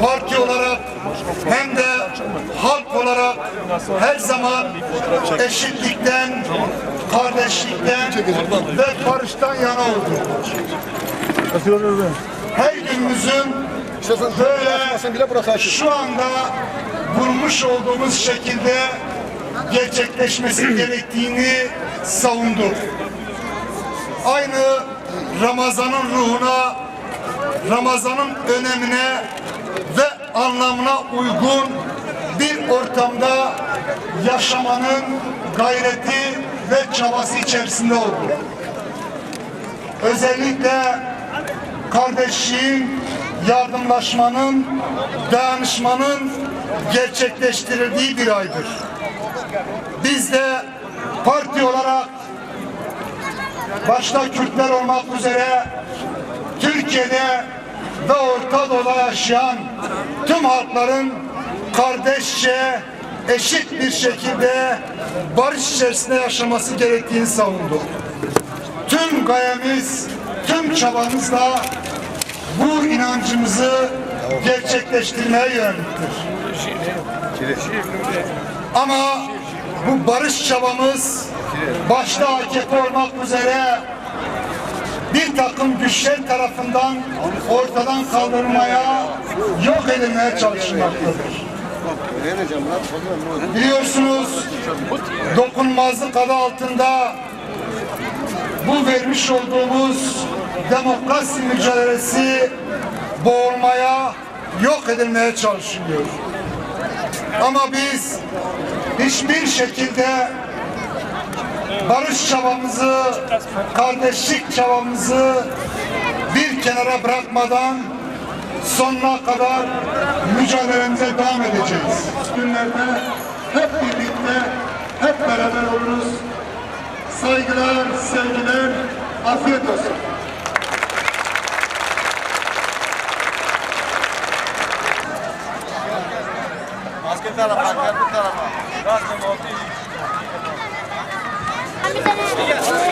Parti olarak hem de halk olarak her zaman eşitlikten, kardeşlikten ve barıştan yana oldu. Her günümüzün böyle şu anda bulmuş olduğumuz şekilde gerçekleşmesi gerektiğini savunduk. Aynı Ramazan'ın ruhuna, Ramazan'ın önemine ve anlamına uygun bir ortamda yaşamanın gayreti ve çabası içerisinde olduk. Özellikle kardeşliğin, yardımlaşmanın, dayanışmanın gerçekleştirildiği bir aydır. Biz de parti olarak başta Kürtler olmak üzere Türkiye'de ve Orta Doğu'da yaşayan tüm halkların kardeşçe, eşit bir şekilde barış içerisinde yaşaması gerektiğini savunduk. Tüm gayemiz, tüm çabamızla bu inancımızı gerçekleştirmeye yöneliktir. Ama bu barış çabamız başta AKP olmak üzere bir takım güçler tarafından ortadan kaldırılmaya, yok edilmeye çalışılmaktadır. Biliyorsunuz dokunmazlık adı altında bu vermiş olduğumuz demokrasi mücadelesi boğulmaya, yok edilmeye çalışılıyor. Ama biz hiçbir şekilde barış çabamızı, kardeşlik çabamızı bir kenara bırakmadan sonuna kadar mücadelemize devam edeceğiz. Günlerde hep birlikte, hep beraber oluruz. Saygılar, sevgiler, afiyet olsun. Tarafa, kendi tarafa. Gaz mı oldu? Bir tane